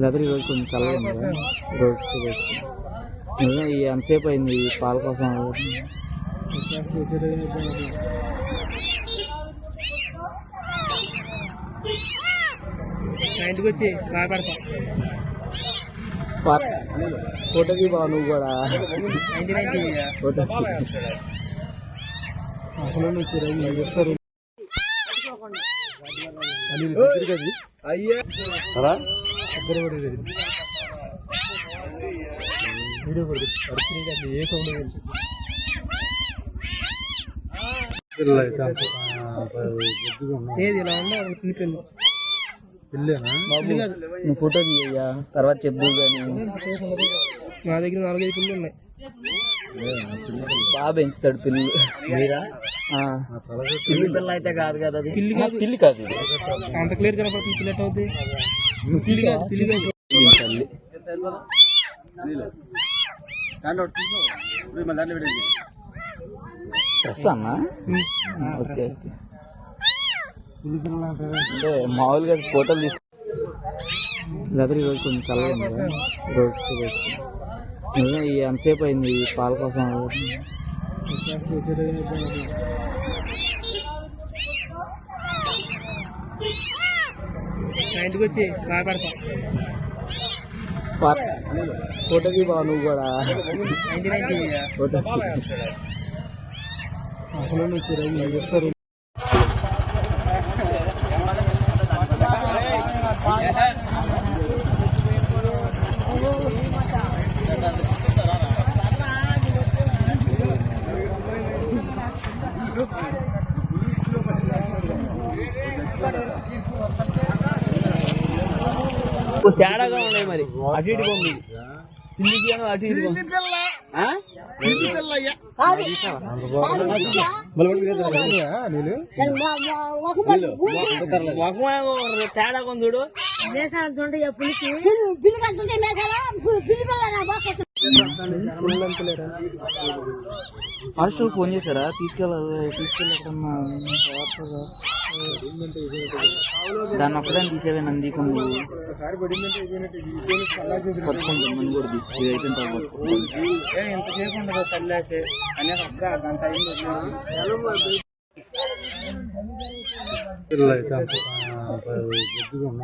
Weather ఈరోజు కొంచెం చల్లగా ఉంది రోజు. వచ్చి నిజం ఈ ఎంతసేపు అయింది ఈ పాల కోసం ఇంటికి వచ్చి ఫోటోకి బావ నువ్వు కూడా. ఫోటో అసలు నువ్వు చెప్తారు ఏది ఇలా ఉన్నా పిల్లి నువ్వు ఫోటో తీయ్యా తర్వాత చెప్పు కానీ మా దగ్గర నాలుగైదు పిల్లలు ఉన్నాయి బాగా పెంచుతాడు పిల్లలు మీరా పిల్లి పిల్ల అయితే కాదు కదా అది పిల్లి కాదు పిల్లి కాదు అంత క్లియర్ కనపడుతుంది పిల్లి అవుతుంది డ్రెస్ అన్నా? ఓకే. అంటే మామూలుగా ఫోటోలు తీసుకు. వెదర్ ఈరోజు కొంచెం చల్లగా ఉంది రోజు వచ్చి నిజం ఈ ఎంతసేపు అయింది పాల కోసం? ఇంటికి వచ్చి పా- ఫోటోకి బావ నువ్వు కూడా. ఫోటో అసలు నువ్వు చెప్తారు తేడాగా ఉన్నాయి మరి. అటు ఇటు పంపి. పిల్లికి అటు ఇటు పంపి. ఆ? మొఖం ఏమో తేడా కొంది చూడు హర్షల్ ఫోన్ చేశారా? తీసుకెళ్ళాలి తీసుకెళ్ళకుండా దాన్ని ఒక్కదాన్ని తీసేవే నన్ను తీకుండా పట్టుకుంటాం మనం కూడా అయిపోయిన తర్వాత. ఎంతసేపు ఉండదు తల్లి అయితే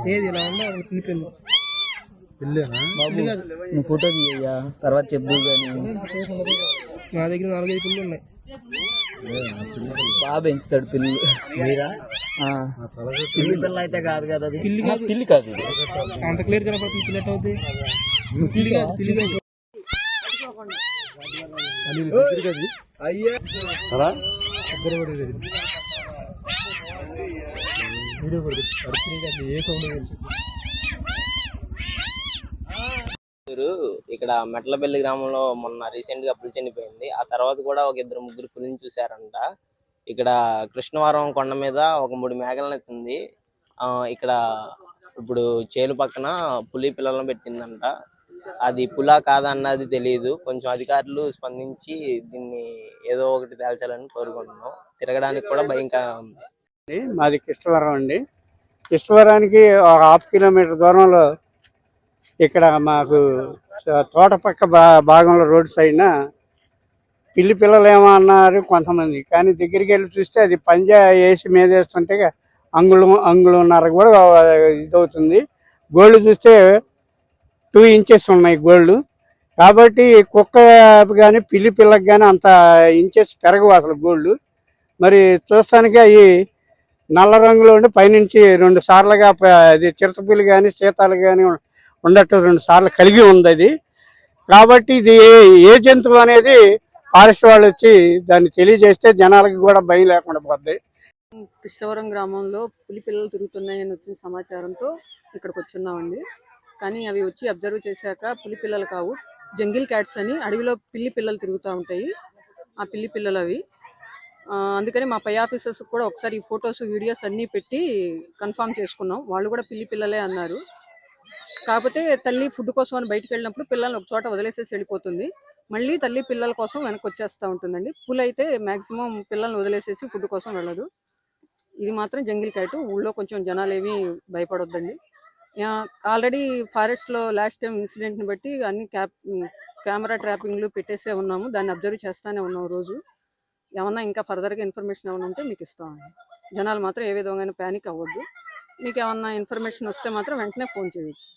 ఏది ఇలా బాబు నువ్వు ఫోటో తీయ్యా తర్వాత చెప్దు కానీ. మా దగ్గర నాలుగైదు పిల్లు ఉన్నాయి. బాగా పెంచుతాడు పిల్లలు మీరా? పిల్లి. పిల్ల అయితే కాదు కదా అది. పిల్లి కాదు. పిల్లి కాదు అంత క్లియర్ కనపడుతుంది పిల్లి అవుద్ది? పిల్లి కాదు పిల్లి కాదు. ఊరు ఇక్కడ మెట్లపల్లి గ్రామంలో మొన్న రీసెంట్గా పులి చనిపోయింది. ఆ తర్వాత కూడా ఒక ఇద్దరు ముగ్గురు పులిని చూశారంట. ఇక్కడ కృష్ణవరం కొండ మీద ఒక మూడు మేకలను ఎత్తుంది. ఆ ఇక్కడ ఇప్పుడు చేలు పక్కన పులి పిల్లలను పెట్టిందంట. అది పులా కాదా అన్నది తెలియదు కొంచెం అధికారులు స్పందించి దీన్ని ఏదో ఒకటి తేల్చాలని కోరుకుంటున్నాం. తిరగడానికి కూడా భయంకర. మాది కృష్ణవరం అండి. కృష్ణవరానికి ఒక హాఫ్ కిలోమీటర్ దూరంలో ఇక్కడ మాకు తోట పక్క భాగంలో రోడ్ సైడ్న పిల్లి పిల్లలు ఏమో అన్నారు కొంతమంది. కానీ దగ్గరికి వెళ్ళి చూస్తే అది పంజా వేసి మీద వేస్తుంటే అంగుళం ఉన్నారు కూడా ఇదవుతుంది. గోల్డ్ చూస్తే టూ ఇంచెస్ ఉన్నాయి గోల్డ్ కాబట్టి కుక్క కానీ పిల్లి పిల్లకి కానీ అంత ఇంచెస్ పెరగవు అసలు గోళ్ళు. మరి చూస్తానికి అవి నల్ల రంగులో ఉండి పైనుంచి రెండు సార్లుగా అది చిరుతపులి కానీ సీతాలు కానీ ఉండటం రెండు సార్లు కలిగి ఉంది అది. కాబట్టి ఇది ఏ- జంతువు అనేది ఫారెస్ట్ వాళ్ళు వచ్చి దాన్ని తెలియజేస్తే జనాలకి కూడా భయం లేకుండా పోద్ది. కృష్ణవరం గ్రామంలో పులి పిల్లలు తిరుగుతున్నాయని వచ్చిన సమాచారంతో ఇక్కడికి వచ్చున్నామండి. కానీ అవి వచ్చి అబ్జర్వ్ చేశాక పులి పిల్లలు కావు. జంగిల్ క్యాట్స్ అని అడవిలో పిల్లి పిల్లలు తిరుగుతూ ఉంటాయి. ఆ పిల్లి పిల్లలు అవి. అందుకని మా పై ఆఫీసర్స్ కూడా ఒకసారి ఈ ఫొటోస్ వీడియోస్ అన్నీ పెట్టి కన్ఫర్మ్ చేసుకున్నాం. వాళ్ళు కూడా పిల్లి పిల్లలే అన్నారు. కాకపోతే తల్లి ఫుడ్ కోసం అని బయటకు వెళ్ళినప్పుడు పిల్లల్ని ఒక చోట వదిలేసేసి వెళ్ళిపోతుంది. మళ్ళీ తల్లి పిల్లల కోసం వెనక్కి వచ్చేస్తూ ఉంటుందండి. పులి అయితే మాక్సిమం పిల్లల్ని వదిలేసేసి ఫుడ్ కోసం వెళ్ళదు. ఇది మాత్రం జంగిల్ క్యాట్. ఊళ్ళో కొంచెం జనాలు ఏమీ భయపడొద్దండి. ఆల్రెడీ ఫారెస్ట్లో లాస్ట్ టైం ఇన్సిడెంట్ని బట్టి అన్ని క్యాప్ కెమెరా ట్రాపింగ్లు పెట్టేసే ఉన్నాము. దాన్ని అబ్జర్వ్ చేస్తూనే ఉన్నాం రోజు. ఏమన్నా ఇంకా ఫర్దర్గా ఇన్ఫర్మేషన్ ఏమైనా ఉంటే మీకు ఇస్తామండి జనాలు మాత్రం ఏ విధంగా ప్యానిక్ అవ్వద్దు. మీకు ఏమన్నా ఇన్ఫర్మేషన్ వస్తే మాత్రం వెంటనే ఫోన్ చేయొచ్చు.